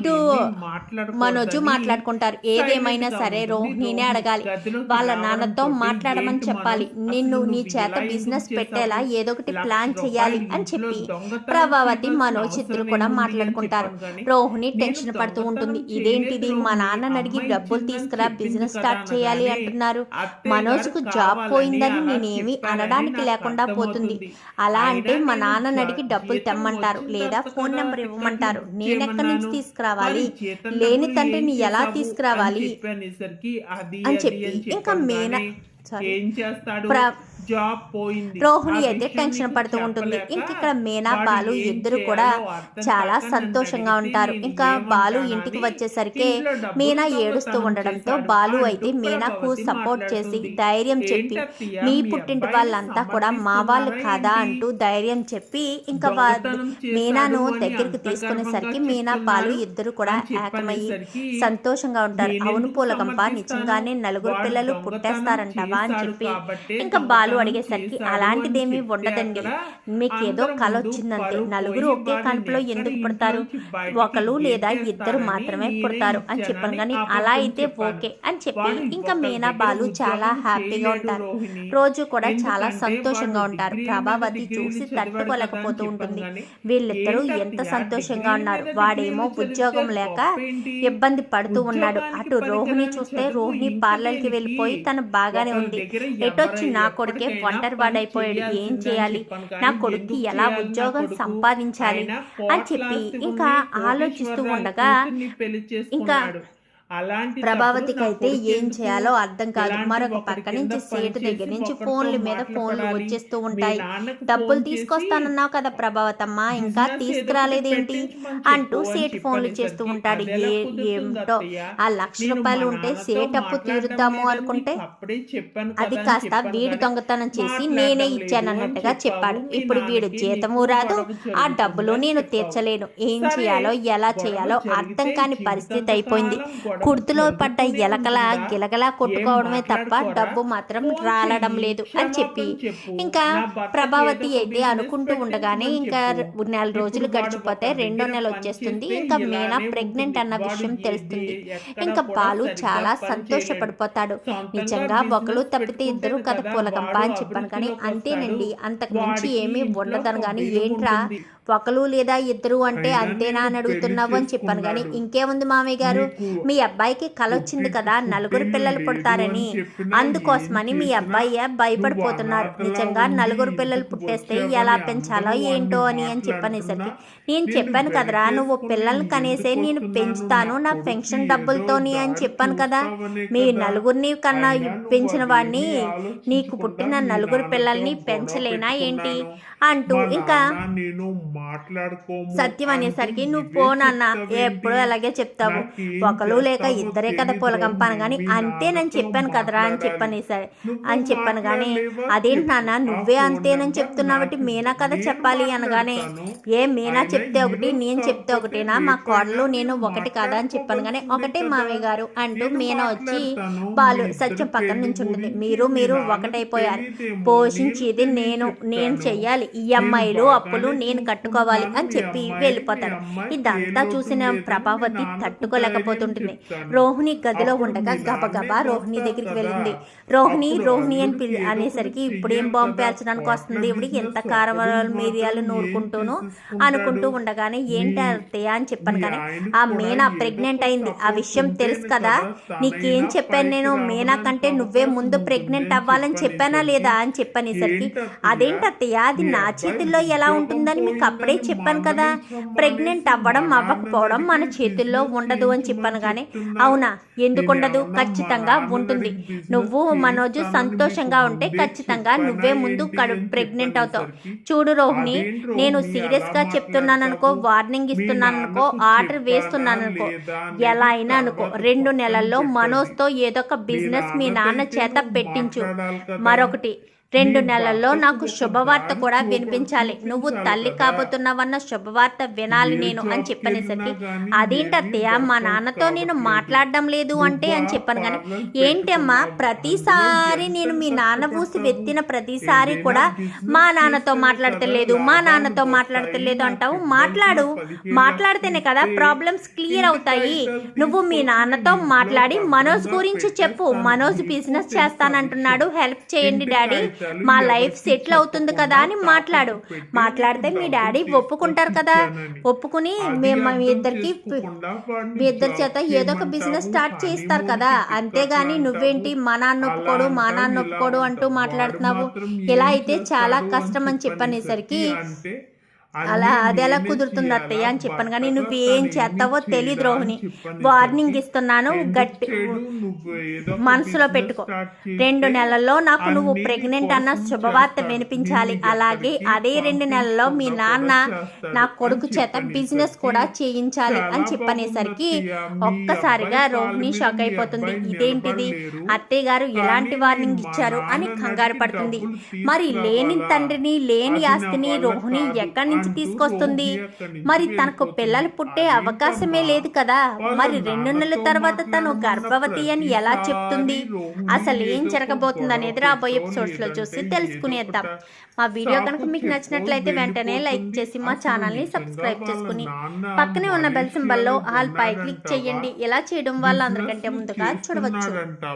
ఇటు మనోజు మాట్లాడుకుంటారు. ఏదేమైనా సరే రోహిణినే అడగాలి. వాళ్ళ నాన్నతో మాట్లాడమని చెప్పాలి. నిన్ను నీ చేత బిజినెస్ పెట్టేలా ఏదో ఒకటి ప్లాన్ చేయాలి అని చెప్పి ప్రభావతి మనోజ్ ఇద్దరు కూడా మాట్లాడుకుంటారు. రోహిణి టెన్షన్ పడుతూ ఉంటుంది. ఇదేంటిది? మా నాన్నని అడిగి డబ్బులు తీసుకురా బిజినెస్ స్టార్ట్ చేయాలి అంటున్నారు. మనోజ్కు జాబ్ పోయిందని నేనేమి అనడానికి లేకుండా పోతుంది. అలా అంటే మా నాన్నని అడిగి డబ్బులు తెమ్మంటారు. లేదా ఫోన్ నెంబర్ ఇవ్వమంటారు. నేనెక్కడి నుంచి తీసుకురావాలి. లేని తండ్రిని ఎలా తీసుకురావాలి? అని చెప్పి ఇంకా మీనా? సారీ ఏం చేస్తాడు? రోహిణి అయితే టెన్షన్ పడుతూ ఉంటుంది. ఇంక ఇక్కడ మీనా బాలు ఇద్దరు కూడా చాలా సంతోషంగా ఉంటారు. ఇంకా బాలు ఇంటికి వచ్చేసరికి మీనా ఏడుస్తూ ఉండడంతో బాలు అయితే మీనాకు సపోర్ట్ చేసి. ధైర్యం చెప్పి మీ పుట్టింటి వాళ్ళంతా కూడా మా వాళ్ళు కాదా అంటూ ధైర్యం చెప్పి ఇంకా మీనాను దగ్గరికి తీసుకునేసరికి మీనా బాలు ఇద్దరు కూడా ఏకమయ్యి సంతోషంగా ఉంటారు. అవును పూలకంప సమర్థిస్తాను? నిజంగానే నలుగురు పిల్లలు పుట్టేస్తారంటావా? అని చెప్పి ఇంకా బాలు దొంగతనం అడిగేసరికి అలాంటిదేమీ ఉండదండి మీకు ఏదో వచ్చిందంతే పరువు నలుగురు ఒకే ఎక్కడ ఎందుకు పుడతారు ఒకరు లేదా ఇద్దరు మాత్రమే పుడతారు అని చెప్పాను కానీ అలా అయితే. ఓకే అని చెప్పి ఇంకా మీనా బాలు చాలా హ్యాపీగా ఉంటారు. రోజు కూడా చాలా సంతోషంగా ఉంటారు ప్రభావతి చూసి తట్టుకోలేకపోతూ ఉంటుంది వీళ్ళిద్దరూ ఎంత సంతోషంగా ఉన్నారు వాడేమో ఉద్యోగం లేక? ఇబ్బంది పడుతూ ఉన్నాడు అటు రోహిణి చూస్తే రోహిణి పార్లర్కి? వెళ్ళిపోయి తను బాగానే ఉంది దగ్గర ఎటొచ్చి నా కొడుకే ఎప్పటికైనా ఒంటరి పని వాడైపోయాడు ఏం చేయాలి నా కొడుక్కి ఎలా ఉద్యోగం? సంపాదించాలి అని చెప్పి ఇంకా ఆలోచిస్తూ ఉండగా ఇంకా. అలాంటి ప్రభావతికి అయితే ఏం? చేయాలో అర్థం కాదు. మరొక పక్క నుంచి సీటు దగ్గర నుంచి ఫోన్ల మీద ఫోన్లు. వచ్చేస్తూ ఉంటాయి. డబ్బులు తీసుకొస్తానన్నావు కదా ప్రభావతమ్మ ఇంకా తీసుకురాలేదేంటి? అంటూ సేట్ ఫోన్లు చేస్తూ ఉంటాడు. ఏ ఏమిటో? ఆ లక్ష రూపాయలు ఉంటే సేట్ అప్పు తీరుద్దాము అనుకుంటే అది కాస్త వీడు దొంగతనం చేసి నేనే ఇచ్చానన్నట్టుగా చెప్పాడు. ఇప్పుడు వీడు జీతము రాదు. ఆ డబ్బులు నేను. తీర్చలేను. ఏం చేయాలో ఎలా చేయాలో అర్థం కాని పరిస్థితి అయిపోయింది. కుర్తులో పడ్డ ఎలకలా? గిలగలా కొట్టుకోవడమే తప్ప? డబ్బు మాత్రం రాలడం లేదు అని చెప్పి. ఇంకా ప్రభావతి అయితే అనుకుంటూ ఉండగానే ఇంకా. నెల రోజులు గడిచిపోతే ఒకరి రెండో నెల వచ్చేస్తుంది చేస్తే ఇంకా మీనా. ప్రెగ్నెంట్ అన్న విషయం తెలుస్తుంది ఇంకా బాలు చాలా సంతోషపడిపోతాడు నిజంగా ఒకళ్ళు తప్పితే ఇద్దరు కథ వాడు అని చెప్పాను కానీ అంతేనండి. అంతకు మించి ఏమీ ఉండదని కానీ ఏంట్రా. ఒకరు లేదా ఇద్దరు అంటే అంతేనా అని నేను అడుగుతున్నావు అని చెప్పాను కానీ. ఇంకేముంది మామయ్య గారు మీ అబ్బాయికి కల వచ్చింది కదా నలుగురు పిల్లలు పుడతారని అందుకోసమని మీ అబ్బాయి భయపడిపోతున్నారు నిజంగా నలుగురు పిల్లలు పుట్టేస్తే ఎలా పెంచాలో ఏంటో అని అని చెప్పనేసరికి. నేను చెప్పాను కదరా నువ్వు పిల్లల్ని కనేసే నేను? పెంచుతాను నా పెన్షన్ డబ్బులతోని అని చెప్పాను కదా మీ. నలుగురిని కన్నా పెంచిన వాడిని నీకు పుట్టిన నలుగురు పిల్లల్ని పెంచలేనా ఏంటి. అంటూ ఇంకా సత్యం అనేసరికి నువ్వు చెప్తావేంటి? ఎప్పుడు అలాగే చెప్తావు ఒకరు లేక ఇద్దరే కదా. పూలకంపాను కానీ అంతేనని నాన్నతో చెప్పాను కదరా అని. చెప్పనేసరి నువ్వు అని చెప్పాను కానీ మాట్లాడలేవా? అదేంటి నాన్న. నువ్వే అంతేనని నెంబర్ చెప్తున్నావటి నాకు మీనా నేను చెప్పాలి అనగానే. ఏ మీనా చెప్తే ఒకటి నేను చెప్తే ఒకటేనా మా కోడలు నేను నేను ఒకటి కాదా అని చెప్పాను కానీ ఒకటే మామయ్య గారు అంటూ నేను మీనా వచ్చి. బాలు సత్యం పక్కన నుంచి ఉంటుంది మీరు మీరు ఒకటైపోయారు. పోషించేది నేను నేను నేను. చెయ్యాలి ఈఎంఐలు నేను అప్పులు నేను కట్టుకోవాలి అని. చెప్పి వెళ్ళిపోతాడు ఇదంతా చూసిన ప్రభావతి తట్టుకోలేకపోతుంటుంది. రోహిణి గదిలో ఉండగా గబగబా రోహిణి దగ్గరికి. వెళ్ళింది రోహిణి రోహిణి అని పిలి అనేసరికి ఇప్పుడేం బాంబు. పేల్చడానికి వస్తుంది హోటల్ ఎంత అప్పుడు మిరియాలు నూరుకుంటూను? అనుకుంటూ ఉండగానే ఏంటి అత్తయ్య అని చెప్పాను కానీ ఆ మీనా ప్రెగ్నెంట్ అయింది ఆ విషయం తెలుసు కదా నీకేం చెప్పాను నేను మీనా కంటే నువ్వే ముందు ప్రెగ్నెంట్ అవ్వాలని చెప్పానా లేదా అని చెప్పనేసరికి? అదేంటి అత్తయ్య అది నా చేతుల్లో ఎలా ఉంటుందని మీకు అప్పుడే చెప్పాను కదా ప్రెగ్నెంట్ అవ్వడం అవ్వకపోవడం మన చేతుల్లో ఉండదు అని చెప్పాను కానీ అవునా? ఎందుకు ఉండదు ఖచ్చితంగా ఉంటుంది. నువ్వు మనోజు సంతోషంగా ఉంటే ఖచ్చితంగా నువ్వే ముందు ప్రెగ్నెంట్ అవుతావు. చూడు రోహిణి నేను సీరియస్గా సీరియస్గా చెప్తున్నాను అనుకో వార్నింగ్ ఇస్తున్నాను అనుకో ఆర్డర్ వేస్తున్నాను అనుకో ఎలా అయినా అనుకో రెండు నెలల్లో మనోజ్తో ఏదో ఒక బిజినెస్ మీ నాన్న చేత పెట్టించు. మరొకటి రెండు నెలల్లో నాకు శుభవార్త కూడా వినిపించాలి నువ్వు తల్లి. కాబోతున్నావన్న శుభవార్త వినాలి నేను అని చెప్పనేసరికి వెళ్ళినా గానీ అదేంటి ఏమీ అత్తయ్య మా నాన్నతో నేను. మాట్లాడడం లేదు అంటే అని చెప్పాను కానీ ఏంటమ్మా. ప్రతిసారి నేను మీ నాన్న పూసి? వెత్తిన ప్రతిసారి కూడా మా నాన్నతో మాట్లాడతలేదు మా నాన్నతో. మాట్లాడతలేదు అంటావు మాట్లాడు మాట్లాడితేనే కదా ప్రాబ్లమ్స్ క్లియర్ అవుతాయి నువ్వు మీ నాన్నతో మాట్లాడి మనోజ్ గురించి చెప్పు. మనోజ్ బిజినెస్ చేస్తానంటున్నాడు. హెల్ప్ చేయండి డాడీ మా లైఫ్ సెటిల్ అవుతుంది కదా అని మాట్లాడు మాట్లాడితే మీ డాడీ ఒప్పుకుంటారు కదా. ఒప్పుకుని మేము మీ ఇద్దరికి మీ ఇద్దరి చేత ఏదో ఒక బిజినెస్ స్టార్ట్ మూడు కదా అంతేగాని. నువ్వేంటి మా నాన్న ఒప్పుకోడు మా నాన్న ఒప్పుకోడు అంటూ. మాట్లాడుతున్నావు ఇలా అయితే చాలా కష్టం అని చెప్పనేసరికి అలా అది ఎలా కుదురుతుంది? అత్తయ్య అని చెప్పాను కానీ నువ్వేం తను చేస్తావో తెలియదు రోహిణి. వార్నింగ్ ఇస్తున్నాను గట్టి మనసులో పెట్టుకో. రెండు నెలల్లో నాకు నువ్వు ప్రెగ్నెంట్ అన్న శుభవార్త. వినిపించాలి. అలాగే అదే రెండు నెలల్లో మీ నాన్న నా కొడుకు చేత బిజినెస్ కూడా చేయించాలి అని చెప్పనేసరికి ఒక్కసారిగా రోహిణి షాక్ అయిపోతుంది. ఇదేంటిది. అత్తయ్య గారు ఎలాంటి వార్నింగ్ ఇచ్చారు అని కంగారు పడుతుంది. మరి లేని? తండ్రిని లేని ఆస్తిని రోహిణి ఎక్కడి నుంచి తీసుకొస్తుంది. మరి తనకు పిల్లలు పుట్టే అవకాశమే లేదు కదా. మరి రెండు నెలల తర్వాత తను గర్భవతి అని ఎలా చెప్తుంది? అసలు ఏం జరగబోతుంది అనేది రాబోయే పెట్టో, ఎపిసోడ్స్లో చూసి తెలుసుకునేద్దాం. మా వీడియో కనుక మీకు నచ్చినట్లయితే వెంటనే లైక్ చేసి మా అసలు ఛానల్ని సబ్స్క్రైబ్ చేసుకుని పక్కనే ఉన్న బెల్ సింబల్లో లో ఆల్ పై క్లిక్ చేయండి. ఇలా చేయడం వల్ల అందరికంటే ముందుగా చూడవచ్చు.